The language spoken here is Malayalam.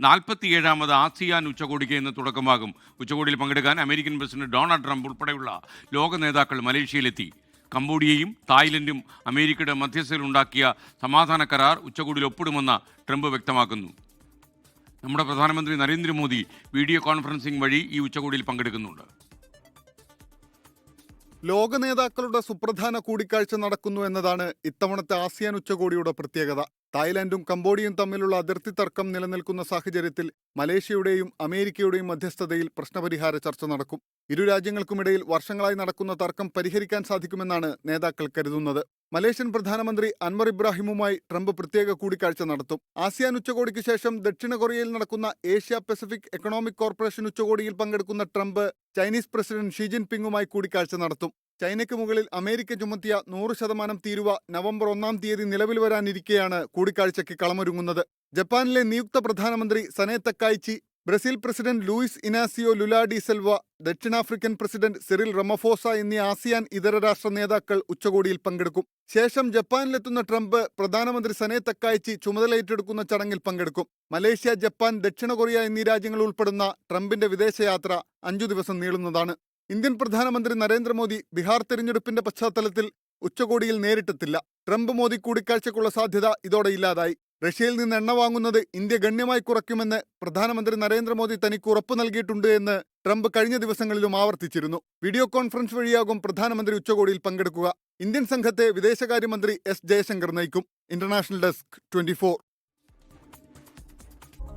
നാൽപ്പത്തിയേഴാമത് ആസിയാൻ ഉച്ചകോടിക്ക് ഇന്ന് തുടക്കമാകും. ഉച്ചകോടിയിൽ പങ്കെടുക്കാൻ അമേരിക്കൻ പ്രസിഡന്റ് ഡൊണാൾഡ് ട്രംപ് ഉൾപ്പെടെയുള്ള ലോക നേതാക്കൾ മലേഷ്യയിലെത്തി. കംബോഡിയയും തായ്ലൻഡും അമേരിക്കയുടെ മധ്യസ്ഥയിലുണ്ടാക്കിയ സമാധാന കരാർ ഉച്ചകോടിയിൽ ഒപ്പിടുമെന്ന് ട്രംപ് വ്യക്തമാക്കുന്നു. നമ്മുടെ പ്രധാനമന്ത്രി നരേന്ദ്രമോദി വീഡിയോ കോൺഫറൻസിംഗ് വഴി ഈ ഉച്ചകോടിയിൽ പങ്കെടുക്കുന്നുണ്ട്. ലോക നേതാക്കളുടെ സുപ്രധാന കൂടിക്കാഴ്ച നടക്കുന്നു എന്നതാണ് ഇത്തവണത്തെ ആസിയാൻ ഉച്ചകോടിയുടെ പ്രത്യേകത. തായ്ലാന്റും കംബോഡിയയും തമ്മിലുള്ള അതിർത്തി തർക്കം നിലനിൽക്കുന്ന സാഹചര്യത്തിൽ മലേഷ്യയുടെയും അമേരിക്കയുടെയും മധ്യസ്ഥതയിൽ പ്രശ്നപരിഹാര ചർച്ച നടക്കും. ഇരു രാജ്യങ്ങൾക്കുമിടയിൽ വർഷങ്ങളായി നടക്കുന്ന തർക്കം പരിഹരിക്കാൻ സാധിക്കുമെന്നാണ് നേതാക്കൾ കരുതുന്നത്. മലേഷ്യൻ പ്രധാനമന്ത്രി അൻവർ ഇബ്രാഹിമുമായി ട്രംപ് പ്രത്യേക കൂടിക്കാഴ്ച നടത്തും. ആസിയാൻ ഉച്ചകോടിക്ക് ശേഷം ദക്ഷിണ കൊറിയയിൽ നടക്കുന്ന ഏഷ്യ പസഫിക് എക്കണോമിക് കോർപ്പറേഷൻ ഉച്ചകോടിയിൽ പങ്കെടുക്കുന്ന ട്രംപ് ചൈനീസ് പ്രസിഡന്റ് ഷീ ജിൻപിങ്ങുമായി കൂടിക്കാഴ്ച നടത്തും. ചൈനയ്ക്ക് മുകളിൽ അമേരിക്ക ചുമത്തിയ നൂറ് ശതമാനം തീരുവ നവംബർ ഒന്നാം തീയതി നിലവിൽ വരാനിരിക്കെയാണ് കൂടിക്കാഴ്ചയ്ക്ക് കളമൊരുങ്ങുന്നത്. ജപ്പാനിലെ നിയുക്ത പ്രധാനമന്ത്രി Sanae Brazil president Luiz Inacio Lula da Silva ദക്ഷിണാഫ്രിക്കൻ പ്രസിഡന്റ് സിറിൽ റമഫോസ എന്നീ ആസിയാൻ ഇതര രാഷ്ട്ര നേതാക്കൾ ഉച്ചകോടിയിൽ പങ്കെടുക്കും. ശേഷം ജപ്പാനിലെത്തുന്ന ട്രംപ് പ്രധാനമന്ത്രി സനെ തക്കായിച്ചി ചുമതലയേറ്റെടുക്കുന്ന ചടങ്ങിൽ പങ്കെടുക്കും. മലേഷ്യ ജപ്പാൻ ദക്ഷിണ കൊറിയ എന്നീ രാജ്യങ്ങൾ ഉൾപ്പെടുന്ന ട്രംപിന്റെ വിദേശയാത്ര അഞ്ചു ദിവസം നീളുന്നതാണ്. ഇന്ത്യൻ പ്രധാനമന്ത്രി നരേന്ദ്രമോദി ബീഹാർ തെരഞ്ഞെടുപ്പിന്റെ പശ്ചാത്തലത്തിൽ ഉച്ചകോടിയിൽ നേരിട്ടെത്തില്ല. ട്രംപ് മോദി കൂടിക്കാഴ്ചക്കുള്ള സാധ്യത ഇതോടെ ഇല്ലാതായി. റഷ്യയിൽ നിന്ന് എണ്ണ വാങ്ങുന്നത് ഇന്ത്യ ഗണ്യമായി കുറയ്ക്കുമെന്ന് പ്രധാനമന്ത്രി നരേന്ദ്രമോദി തനിക്ക് ഉറപ്പ് നൽകിയിട്ടുണ്ട് എന്ന് ട്രംപ് കഴിഞ്ഞ ദിവസങ്ങളിലും ആവർത്തിച്ചിരുന്നു. വീഡിയോ കോൺഫറൻസ് വഴിയാകും പ്രധാനമന്ത്രി ഉച്ചകോടിയിൽ പങ്കെടുക്കുക. ഇന്ത്യൻ സംഘത്തെ വിദേശകാര്യമന്ത്രി എസ് ജയശങ്കർ നയിക്കും. International desk twenty